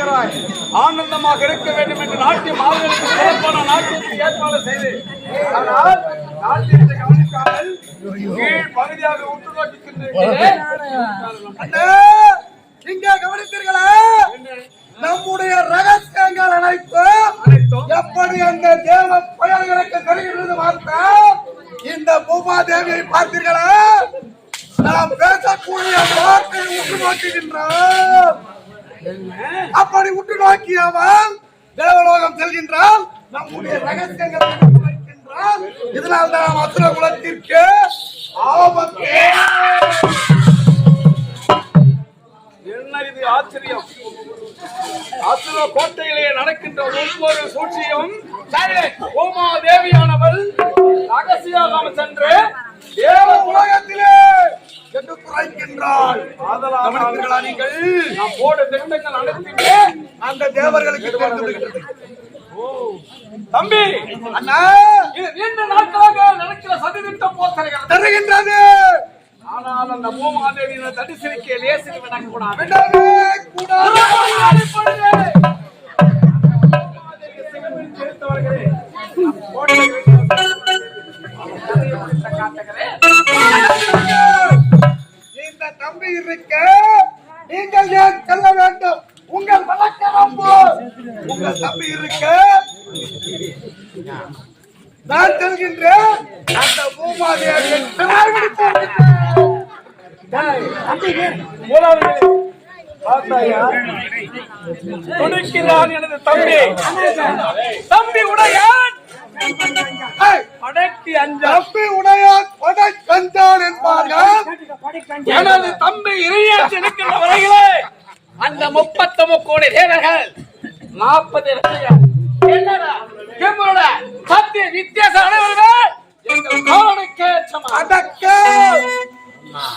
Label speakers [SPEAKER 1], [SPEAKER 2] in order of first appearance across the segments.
[SPEAKER 1] இருக்கிறாய். ஆனந்தமாக இருக்க வேண்டும் என்று நாட்டிய மாதங்களுக்கு சிறப்பான நாட்டியத்தை ஏற்பாடு செய்து. ஆனால் நாட்டியத்தை கவனிக்காமல் கீழ் பகுதியாக உற்று நோக்கிக்கின்றேன்
[SPEAKER 2] அண்ணே, இங்கே கவனித்தீர்களா? நம்முடைய ரகசியங்கள் அனைத்தும்
[SPEAKER 1] அனைத்தும்
[SPEAKER 2] எப்படி அந்த தேவ புயல்களுக்கு தெரிகிறது வார்த்தை இந்த பூமாதேவியை பார்த்தீர்களா? நாம் பேசக்கூடிய வார்த்தை உற்று நோக்குகின்றோம். அப்படி உற்று நோக்கியவன் தேவலோகம் செல்கின்றான் நம்முடைய ரகசியங்களை வைக்கின்றான் இதனால் தான் அசுர குலத்திற்கு ஆபத்து.
[SPEAKER 1] என்ன இது ஆச்சரியம்? அசுர கோட்டையிலே நடக்கின்ற ஒவ்வொரு சூழ்ச்சியும் ஓமா தேவியானவள் ரகசியமாக சென்று தேவ
[SPEAKER 2] உலகத்திலே என்று குறைக்கின்றாள் கவனித்தீர்களா நீங்கள்
[SPEAKER 1] நாம் போட திட்டங்கள் அனைத்துமே
[SPEAKER 2] அந்த தேவர்களுக்கு தெரிந்து.
[SPEAKER 1] தம்பி
[SPEAKER 2] அண்ணா.
[SPEAKER 1] இது நீண்ட நாட்களாக நடக்கிற சதித்திட்டம் போத்தரைகள்
[SPEAKER 2] தருகின்றது.
[SPEAKER 1] ஆனால் அந்த பூமாதேவி தடிசிரிக்க லேசில் விடக்கூடாது.
[SPEAKER 2] கூடாது.
[SPEAKER 1] துடிக்கிறான் எனது தம்பி. தம்பி உடையான்.
[SPEAKER 2] ஏய்,
[SPEAKER 1] அடக்கி அஞ்சா
[SPEAKER 2] தம்பி உடையான் கண்டான் என்பார்கள்.
[SPEAKER 1] எனது தம்பி இறையாட்சி இருக்கின்ற வரையிலே. அந்த முப்பத்தொன்னு கோடி தேவர்கள் நாற்பது சத்திய வித்தியாசம் அனைவருமே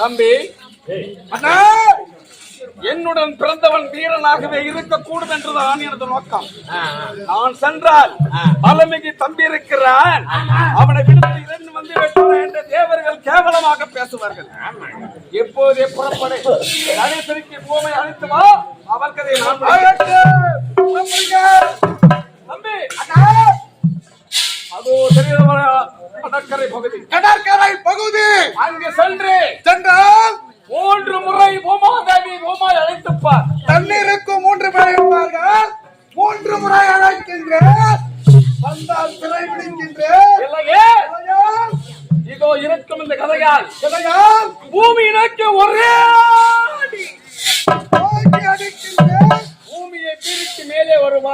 [SPEAKER 1] தம்பி
[SPEAKER 2] அண்ணா.
[SPEAKER 1] என்னுடன் பிறந்தவன் வீரனாகவே இருக்கக்கூடும் என்றுதான் எனது நோக்கம். நான் சென்றால் பலமிகு தம்பி இருக்கிறான் அவனை விடுத்து இரண்டு வந்து விட்டான் என்ற தேவர்கள் கேவலமாக பேசுவார்கள். எப்போதே புறப்படு. கணேசனுக்கு பூமை அழைத்து வா. அவர் கதையை நான். தம்பி அதோ தெரியாத கடற்கரை பகுதி
[SPEAKER 2] கடற்கரை பகுதி
[SPEAKER 1] அங்கு சென்று
[SPEAKER 2] சென்றால்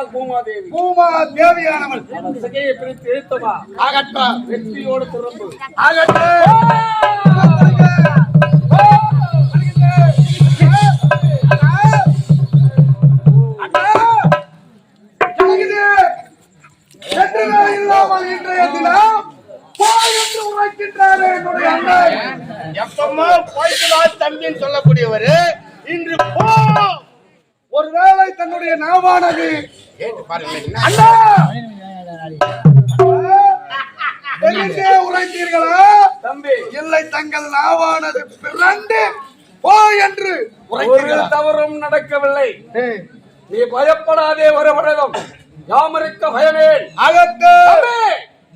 [SPEAKER 1] வருவாள் பூமாதேவி.
[SPEAKER 2] பூமா தேவியானவள்
[SPEAKER 1] அவன் சிகையை பிரித்து இழுத்தவா?
[SPEAKER 2] ஆகட்டும்
[SPEAKER 1] வெற்றியோடு திரும்பு
[SPEAKER 2] ஆகட்டும் இல்லாமல் இன்றைய தினம் போய் என்று உரைக்கின்றாரே என்னுடைய அண்ணன்
[SPEAKER 3] எப்பமா போய்ட்டுதான் தம்பின்னு சொல்லக்கூடியவரு இன்று போ!
[SPEAKER 2] ஒருவேளை தன்னுடைய நாவானது அண்ணா! உரைத்தீர்களா?
[SPEAKER 1] தம்பி.
[SPEAKER 2] இல்லை தங்கள் நாவானது பிறண்டு போ என்று
[SPEAKER 1] ஒரு தவறும் நடக்கவில்லை. நீ பயப்படாதே வரவழகம் யாமருக்க பயமேன்
[SPEAKER 2] அகத்து.
[SPEAKER 1] தம்பி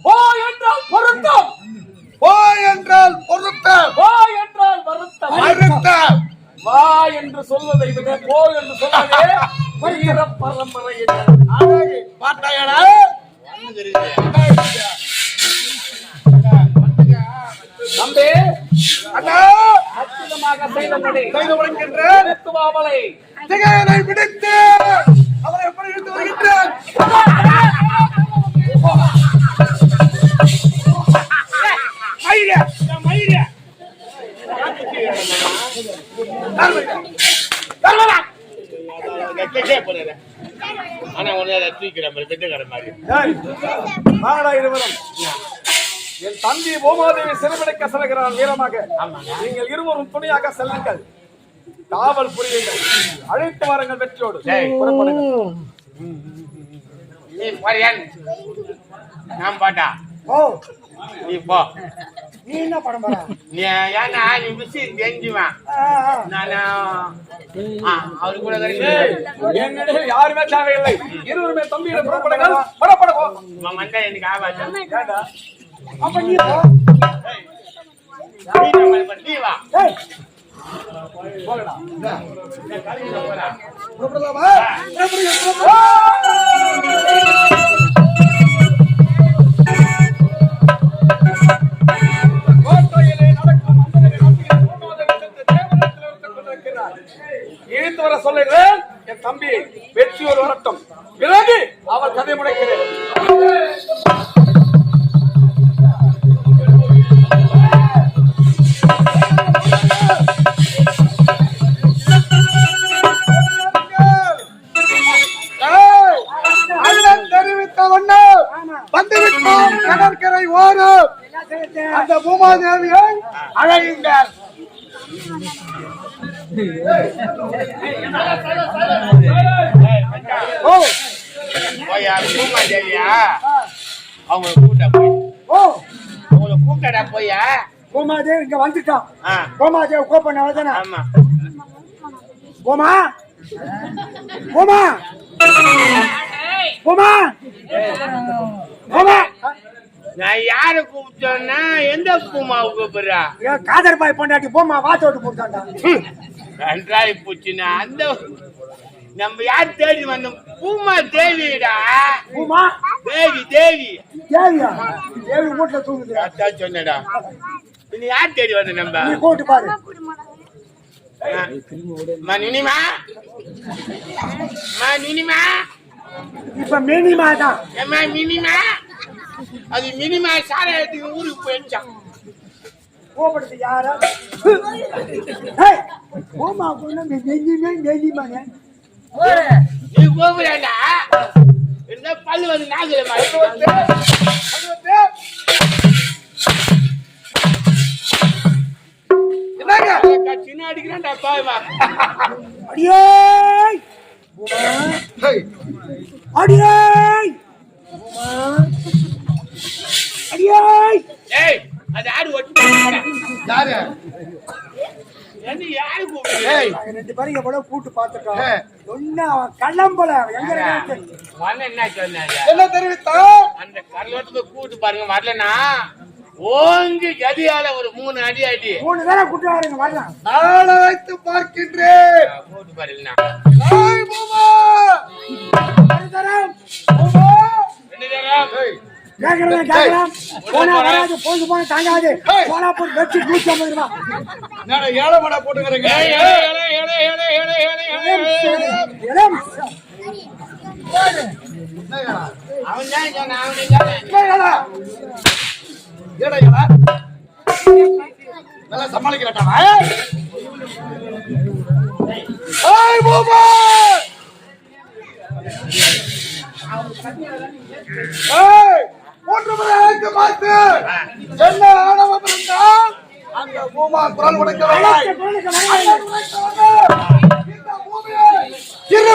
[SPEAKER 1] போ என்றால் பொருத்தம்.
[SPEAKER 2] போ என்றால் பொருத்த
[SPEAKER 1] போ என்றால் வருத்தம்.
[SPEAKER 2] மறுத்த
[SPEAKER 1] வா என்று சொல்வதை விட போ என்று சொல்வதே வீர பரம்பரை
[SPEAKER 2] பார்த்தாயடா
[SPEAKER 1] தம்பி
[SPEAKER 2] அண்ணா
[SPEAKER 1] அற்புதமாக செய்தபடி.
[SPEAKER 2] செய்து உரைக்கின்றேன்
[SPEAKER 1] நிறுத்துவாமலை
[SPEAKER 2] திகையனை பிடித்து அவரை எப்படி இழுத்து வருகின்றேன்
[SPEAKER 1] மாடா இருவரும் என் தம்பி பூமாதேவி சிறுபிடிக்க செல்கிறான் வீரமாக. நீங்கள் இருவரும் துணையாக செல்லுங்கள். காவல் புரியுங்கள். அழைத்து வாருங்கள் வெற்றியோடு.
[SPEAKER 3] நான் பாட்டா?
[SPEAKER 2] ஓ.
[SPEAKER 3] நீ போ.
[SPEAKER 4] நீ என்ன படம்
[SPEAKER 3] நீ ஏன்னா நீ விஷயம் தெரிஞ்சுவேன். நானு அவரு கூட
[SPEAKER 1] என்னிடமே யாருமே தேவையில்லை. இருவருமே தம்பியிட புறப்படுங்கள்.
[SPEAKER 3] புறப்படுவோம். மண்டை எனக்கு ஆவாது
[SPEAKER 4] அப்ப நீ போகலாம் புறப்படலாமா?
[SPEAKER 3] ஓயா கூமா தேவியா அவங்கள கூட்ட போய்
[SPEAKER 4] ஓ
[SPEAKER 3] அவங்கள கூட்டடா போயா
[SPEAKER 4] கோமாதேவ் இங்க வந்துட்டான் கோமாதேவ் கோப்பண்ண கோமா?
[SPEAKER 3] நான் யார கூப்பிட்டோன்னா எந்த பூமாவை கூப்பிடுறா?
[SPEAKER 4] காதர் பாய் பொண்டாட்டி போமா வாத்த விட்டு போட்டான்டா
[SPEAKER 3] நன்றாய் பூச்சினா அந்த நம்ம யார் தேடி வந்தோம்? பூமா தேவிடா
[SPEAKER 4] பூமா
[SPEAKER 3] தேவி தேவி.
[SPEAKER 4] தேவியா? தேவி வீட்டுல தூங்குது
[SPEAKER 3] அதான் சொன்னடா. நீ யார் தேடி வந்த நம்ம?
[SPEAKER 4] நீ கூட்டு பாரு.
[SPEAKER 3] ஆ. மா நினிமா? மா நினிமா?
[SPEAKER 4] இப்ப மினிமா தான்
[SPEAKER 3] மினிமா அது மினிமா சாராயத்துக்கு ஊருக்கு போயிடுச்சான்
[SPEAKER 4] கோபடுத்து யாரா? ஏய், பூமா பொண்ணு நெஞ்சுமே நெஞ்சுமாங்க
[SPEAKER 3] நீ கோபுராண்டா? இருந்தா பல்லு வந்து நாகல சின்ன அடிக்கிறான்டா பாவா
[SPEAKER 4] அடியே! அடியே அடியே
[SPEAKER 3] ஏய் அது யாரு ஒட்டு
[SPEAKER 4] யாரு
[SPEAKER 3] என்ன யாரு கூப்பிடுறேன்
[SPEAKER 4] நாங்க ரெண்டு பேரும் கூட கூட்டு பார்த்துட்டோம். ஒன்னு அவன் கள்ளம்பல எங்க
[SPEAKER 3] என்ன சொன்னாங்க
[SPEAKER 4] என்ன தெரிவித்தா?
[SPEAKER 3] அந்த கல்லோட்டுக்கு கூட்டு பாருங்க வரலனா? ஓங்கி கதியால ஒரு மூணு அடி அடி
[SPEAKER 4] மூணு பேரை கூட்டு வாருங்க வரலாம்.
[SPEAKER 2] நாளை வைத்து பார்க்கின்றேன்.
[SPEAKER 3] கூட்டு
[SPEAKER 4] தரம்.
[SPEAKER 3] ரெண்டு நேரம்
[SPEAKER 4] கேக்குறதா போனா வராது போது போன தாங்காது. போனா போட்டு வச்சு நூத்தி
[SPEAKER 2] ஏழை மடா போட்டுக்கிறேங்க?
[SPEAKER 3] ஏய்.
[SPEAKER 2] கணக்கு பார்த்து. என்ன ஆணவம் இருந்தால் அந்த பூமா குரல் உடைக்கவில்லை இந்த பூமியை சிறு